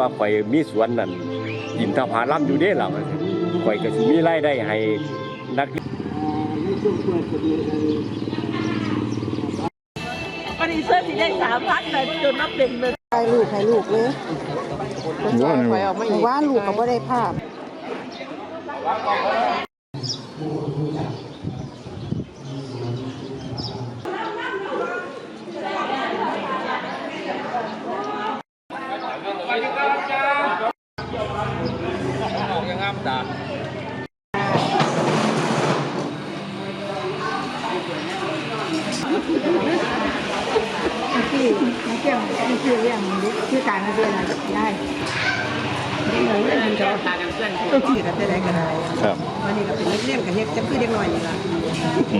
พิ่นก็เลยว่าข่อยมีสวนนั่นอินทผลัมอยู่เด้ล่ะข่อยก็สิมีรายได้ให้นักวันนี้เสื้อสีได้สามพันเลยจนนับเป็นเลยใครลูกใครลูกเลยว่าไงวะแต่ว่าลูกก็บ่ได้ภาพ ที่นักเกี่ยวนี่คือเรื่องชื่อการนักเรียนได้ที่เหมือนกันจะพากันเพื่อนที่กันได้ก็ได้ครับวันนี้ก็เป็นนักเรียนกับเฮ็ดจะคือเด็กน้อยนี่ล่ะ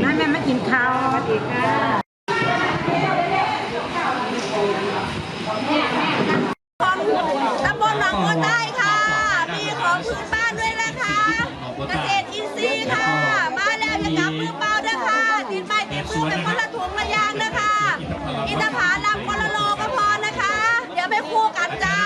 นั่นแม่มากินข้าวสวัสดีค่ะ ตำบลหนองบัวใต้ค่ะ มีของพื้นบ้านด้วยนะคะ เกษตรอินทรีย์ค่ะ มาแล้วอย่าจับมือเปล่าด้วยค่ะติดไม้ติดมือเป็นคนละถุงละอยางนะคะ อินทผลัมคนละโลก็พอนะคะ เดี๋ยวไปคู่กันจ้า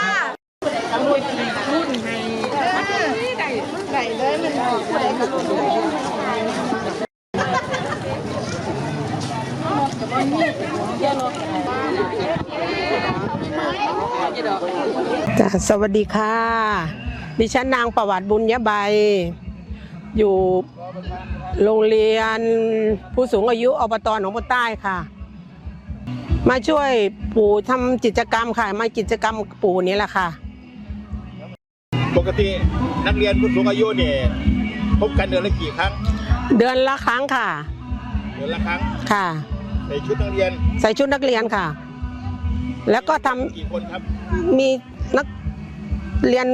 จ้ะ สวัสดีค่ะ ดิฉันนางประวัติบุญยใบ อยู่โรงเรียนผู้สูงอายุอบตหนองบัวใต้ค่ะ มาช่วยปู่ทำกิจกรรมค่ะ มากิจกรรมปู่นี้แหละค่ะ ปกตินักเรียนผู้สูงอายุเนี่ยพบกันเดือนละกี่ครั้ง เดือนละครั้งค่ะ เดือนละครั้งค่ะ ใส่ชุดนักเรียน ใส่ชุดนักเรียนค่ะ แล้วก็ทำกี่คนครับ มี นักเรียน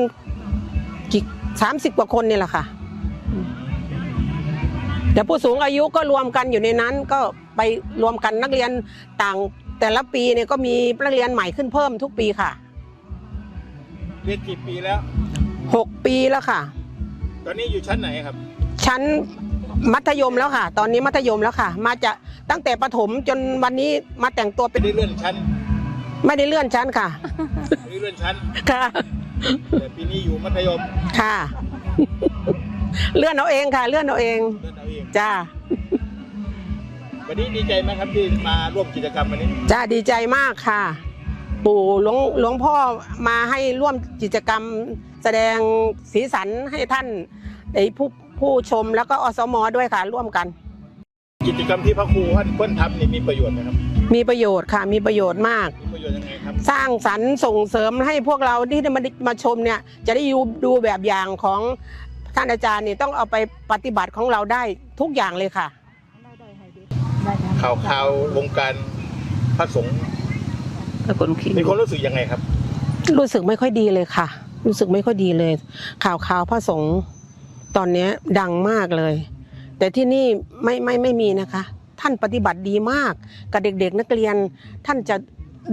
กี่สามสิบกว่าคนนี่แหละค่ะเดี๋ยวผู้สูงอายุก็รวมกันอยู่ในนั้นก็ไปรวมกันนักเรียนต่างแต่ละปีเนี่ยก็มีนักเรียนใหม่ขึ้นเพิ่มทุกปีค่ะ เรียนกี่ปีแล้วหกปีแล้วค่ะ ตอนนี้อยู่ชั้นไหนครับ ชั้นมัธยมแล้วค่ะ ตอนนี้มัธยมแล้วค่ะ มาจะตั้งแต่ประถมจนวันนี้มาแต่งตัวเป็ไม่นได้เลื่อนชั้น ไม่ได้เลื่อนชั้นค่ะไม่ได้เลื่อนชั้น ค่ะ แต่ปีนี้อยู่มัธยมค่ะ เลื่อนเอาเองค่ะ เลื่อนเอาเอง เลื่อนเอาเองจ้า วันนี้ดีใจไหมครับที่มาร่วมกิจกรรมวันนี้จ้าดีใจมากค่ะ ปู่หลวงหลวงพ่อมาให้ร่วมกิจกรรมแสดงสีสันให้ท่านไอ้ผู้ผู้ชมแล้วก็อสมด้วยค่ะ ร่วมกัน กิจกรรมที่พระครูท่านเพิ่นทำนี่มีประโยชน์ไหมครับมีประโยชน์ค่ะ มีประโยชน์มากมี ประโยชน์ยังไงครับ สร้างสรรค์ส่งเสริมให้พวกเราที่ได้มามาชมเนี่ยจะได้ดูดูแบบอย่างของท่านอาจารย์นี่ต้องเอาไปปฏิบัติของเราได้ทุกอย่างเลยค่ะ ข่าวข่าววงการพระสงฆ์มีความรู้สึกยังไงครับ รู้สึกไม่ค่อยดีเลยค่ะ รู้สึกไม่ค่อยดีเลย ข่าวข่าวพระสงฆ์ตอนเนี้ยดังมากเลย แต่ที่นี่ไม่ไม่ไม่มีนะคะ ท่านปฏิบัติดีมากกับเด็ก ๆ นักเรียน ท่านจะ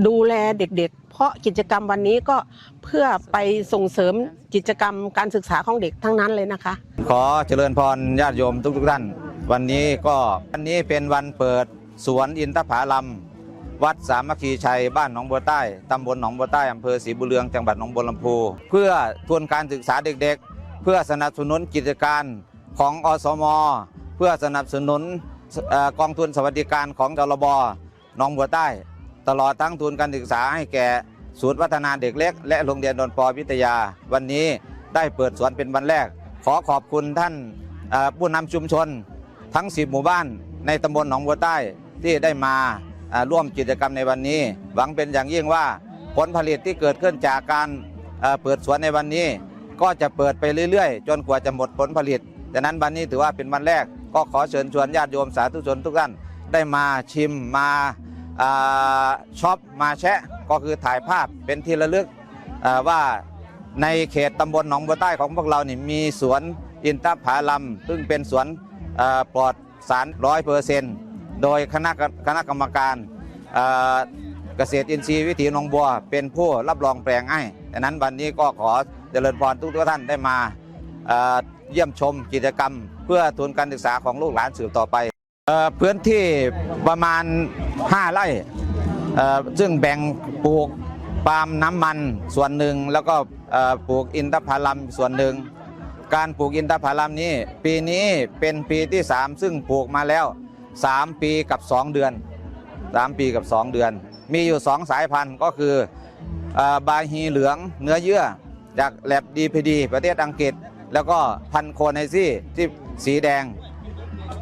ดูแลเด็กๆ เพราะกิจกรรมวันนี้ก็เพื่อไปส่งเสริมกิจกรรมการศึกษาของเด็กทั้งนั้นเลยนะคะ ขอเจริญพรญาติโยมทุกๆท่าน วันนี้ก็วันนี้เป็นวันเปิดสวนอินทผลัมวัดสามัคคีชัยบ้านหนองบัวใต้ ตำบลหนองบัวใต้อำเภอศรีบุเรืองจังหวัดหนองบัวลำพู เพื่อทุนการศึกษาเด็กๆ เพื่อสนับสนุนกิจการของอสม เพื่อสนับสนุนกองทุนสวัสดิการของจรบหนองบัวใต้ ตลอดทั้งทุนการศึกษาให้แก่ศูนย์พัฒนาเด็กเล็ก และโรงเรียนดอนปอวิทยา วันนี้ได้เปิดสวนเป็นวันแรก ขอขอบคุณท่านผู้นำชุมชน ทั้ง 10 หมู่บ้านในตำบลหนองบัวใต้ที่ได้มาร่วมกิจกรรมในวันนี้ หวังเป็นอย่างยิ่งว่าผลผลิตที่เกิดขึ้นจากการเปิดสวนในวันนี้ ก็จะเปิดไปเรื่อยๆ จนกว่าจะหมดผลผลิตดังนั้นวันนี้ถือว่าเป็นวันแรก ก็ขอเชิญชวนญาติโยมสาธุชนทุกท่านได้มาชิมมา ช็อปมาแชะก็คือถ่ายภาพเป็นที่ระลึกเอ่อว่าในเขตตำบลหนองบัวใต้ของพวกเรานี่มีสวนอินทผลัมซึ่งเป็นสวนปลอดสารร้อยเปอร์เซนต์โดยคณะคณะกรรมการเกษตรอินทรีย์วิถีหนองบัว เป็นผู้รับรองแปลงให้ดังนั้นวันนี้ก็ขอเจริญพรทุกท่านได้มาเยี่ยมชมกิจกรรม เพื่อทุนการศึกษาของลูกหลานสืบต่อไปอพื้นที่ประมาณ 5ไร่ซึ่งแบ่งปลูกปาล์มน้ำมันส่วนหนึ่งแล้วก็ปลูกอินทผลัมส่วนหนึ่ง การปลูกอินทผลัมนี้ ปีนี้เป็นปีที่ 3 ซึ่งปลูกมาแล้ว 3 ปีกับ 2 เดือน 3 ปีกับ 2 เดือน มีอยู่ 2 สายพันธุ์ก็คืออบาฮีเหลืองเนื้อเยื่อ จากแลบดีพีดีประเทศอังกฤษ แล้วก็พันโคไนซี่ที่สีแดง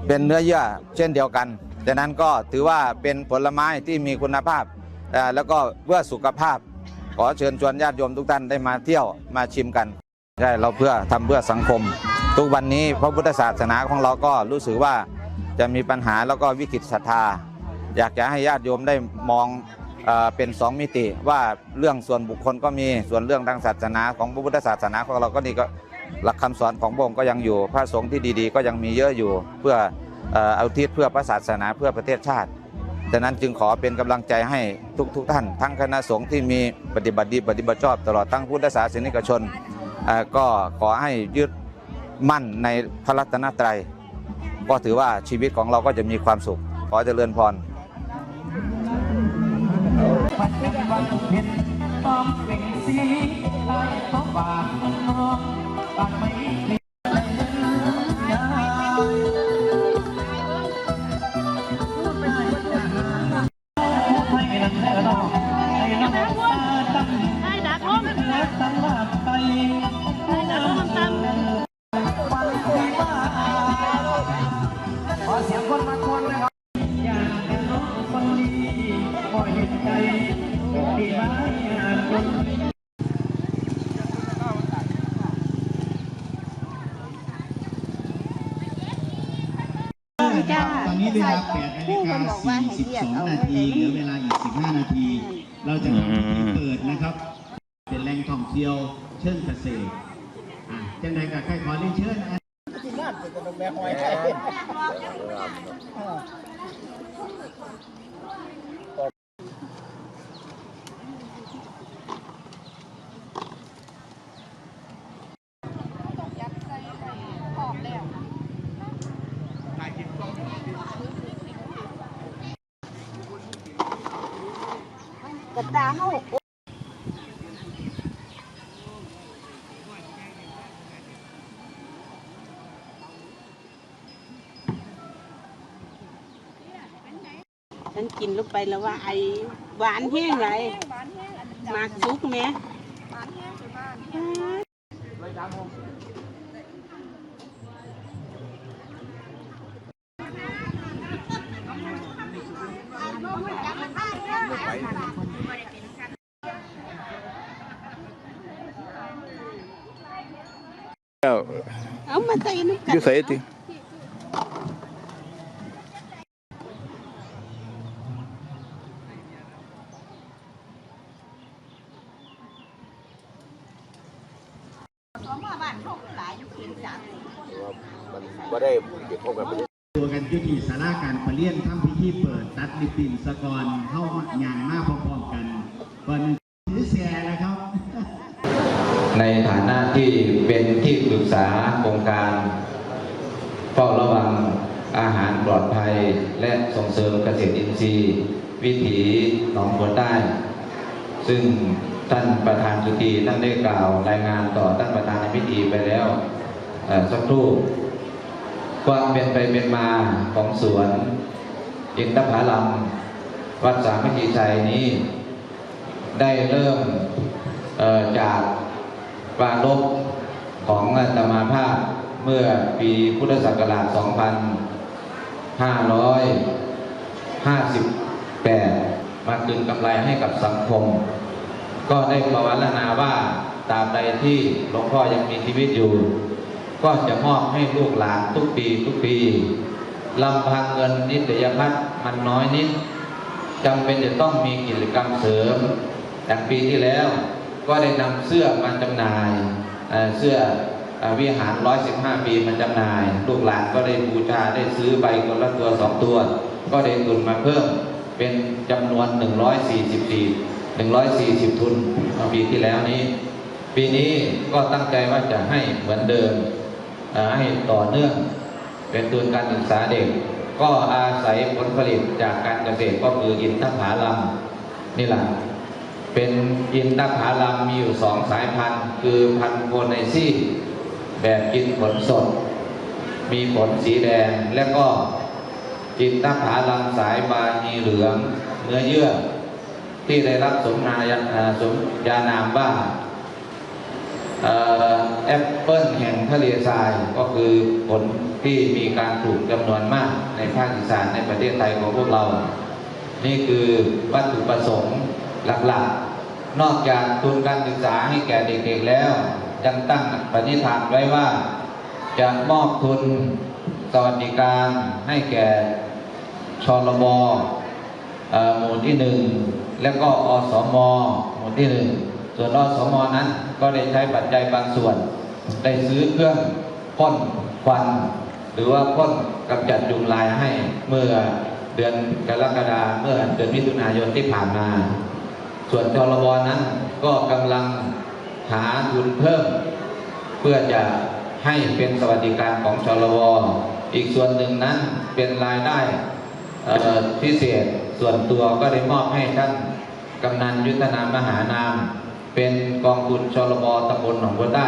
เป็นเนื้อเยื่อเช่นเดียวกัน ฉะนั้นก็ถือว่าเป็นผลไม้ที่มีคุณภาพ แล้วก็เพื่อสุขภาพ ขอเชิญชวนญาติโยมทุกท่านได้มาเที่ยวมาชิมกันใช่เราเพื่อทำเพื่อสังคม ทุกวันนี้พระพุทธศาสนาของเราก็รู้สึกว่าจะมีปัญหาแล้วก็วิกฤตศรัทธา อยากจะให้ญาติโยมได้มองเอเป็นสองมิติว่าเรื่องส่วนบุคคลก็มีส่วนเรื่องทางศาสนาของพระพุทธศาสนาของเราก็นี่ก็หลักคำสอนของพระองค์ก็ยังอยู่ พระสงฆ์ที่ดีๆ ก็ยังมีเยอะอยู่เพื่อ เอ่อเอาทิศเพื่อพระศาสนาเพื่อประเทศชาติดังนั้นจึงขอเป็นกำลังใจให้ทุกๆทท่าน ทั้งคณะสงฆ์ที่มีปฏิบัติดีปฏิบัติชอบตลอดทั้งพุทธศาสนิกชน ก็ขอให้ยึดมั่นในพระรัตนตรัย ก็ถือว่าชีวิตของเราก็จะมีความสุข ขอเจริญพรได้ ตอนนี้เวลาแปดนาฬิกาสี่สิบสองนาทีเหลือเวลาอีกสิบห้านาที เราจะทำพิธีเปิดนะครับ เป็นแหล่งท่องเที่ยวเชิงเกษตรอะจังใดกับใครขอเรียนเชิญนะ ตาเฮาฉันกินลงไปแล้วว่าไอหวานแห้งไรมากซุกไหม แล้วเอามาใส่น้ำกัอยู่ใส่ติว่าได้เก็บพวกแบบตัวกันอยุติสาราการประเลียนทำพิธีเปิด ตัดลิปปินสกรเข้าหยางมาพร้อมๆกันก่อน ในฐานะที่เป็นที่ปรึกษาโครงการเฝ้าระวังอาหารปลอดภัยและส่งเสริมเกษตรอินทรีย์ วิถีหนองบัวใต้ ซึ่งท่านประธานสุธีท่านได้กล่าวรายงานต่อท่านประธานในพิธีไปแล้วสักครู่ความเป็นไปเป็นมาของสวนอินทผลัมวัดสามัคคีชัยนี้ได้เริ่มจาก ปรารบของอาตมาภาพเมื่อปีพุทธศักราช 2558 มาคืนกำไรให้กับสังคม ก็ได้ภาวนาว่าตราบใดที่หลวงพ่อยังมีชีวิตอยู่ ก็จะมอบให้ลูกหลานทุกปีทุกปีลำพังเงินนิตยพัฒน์มันน้อยนิดจำเป็นจะต้องมีกิจกรรมเสริมอย่างปีที่แล้ว ก็ได้นำเสื้อมาจำหน่ายเสื้อวิหาร 115 ปีมาจำหน่าย ลูกหลานก็ได้บูชาได้ซื้อใบคนละตัวสองตัว ก็ได้ทุนมาเพิ่มเป็นจำนวน 144 140 ทุนเมื่อปีที่แล้วนี้ ปีนี้ก็ตั้งใจว่าจะให้เหมือนเดิมให้ต่อเนื่องเป็นทุนการศึกษาเด็ก ก็อาศัยผลผลิตจากการเกษตรก็คืออินทผลัมนี่แหละ เป็นอินทผลัมมีอยู่สองสายพันธุ์ คือพันธุ์โคไนซี่แบบกินผลสด มีผลสีแดง และก็อินทผลัมสายบานีเหลือง เนื้อเยื่อ ที่ได้รับสมนายาอ่าสมยานามว่าแอปเปิลแห่งทะเลทรายก็คือผลที่มีการปลูกจำนวนมากในภาคอีสานในประเทศไทยของพวกเรา นี่คือวัตถุประสงค์ หลักๆ นอกจากทุนการศึกษาให้แก่เด็กๆแล้วยังตั้งปณิธานไว้ว่า จะมอบทุนสวัสดิการให้แก่ชลบหมู่ที่หนึ่งแล้วก็อสมหมู่ที่หนึ่งส่วนอสมนั้นก็ได้ใช้ปัจจัยบางส่วน ได้ซื้อเครื่องพ่นควัน หรือว่าพ่นกำจัดยุงลายให้เมื่อเดือนกรกฎาเมื่อเดือนมิถุนายนที่ผ่านมา ส่วนชลบนั้นก็กำลังหาทุนเพิ่ม เพื่อจะให้เป็นสวัสดิการของชลวอีกส่วนหนึ่งนั้นเป็นรายได้พิเศษส่วนตัวก็ได้มอบให้ท่านกำนันยุทธนามมหานาม เป็นกองทุนชลบตำบลหนองบัวได้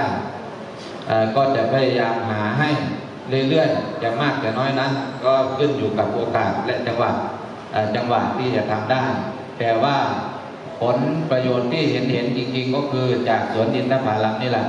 ก็จะพยายามหาให้เรื่อยๆจะมากจะน้อยนั้น ก็ขึ้นอยู่กับโอกาสและจังหวะเอ่อจังหวะที่จะทำได้ แต่ว่า ผลประโยชน์ที่เห็นเห็นๆจริงๆ ก็คือจากสวนดินทผลัมนี่แหละ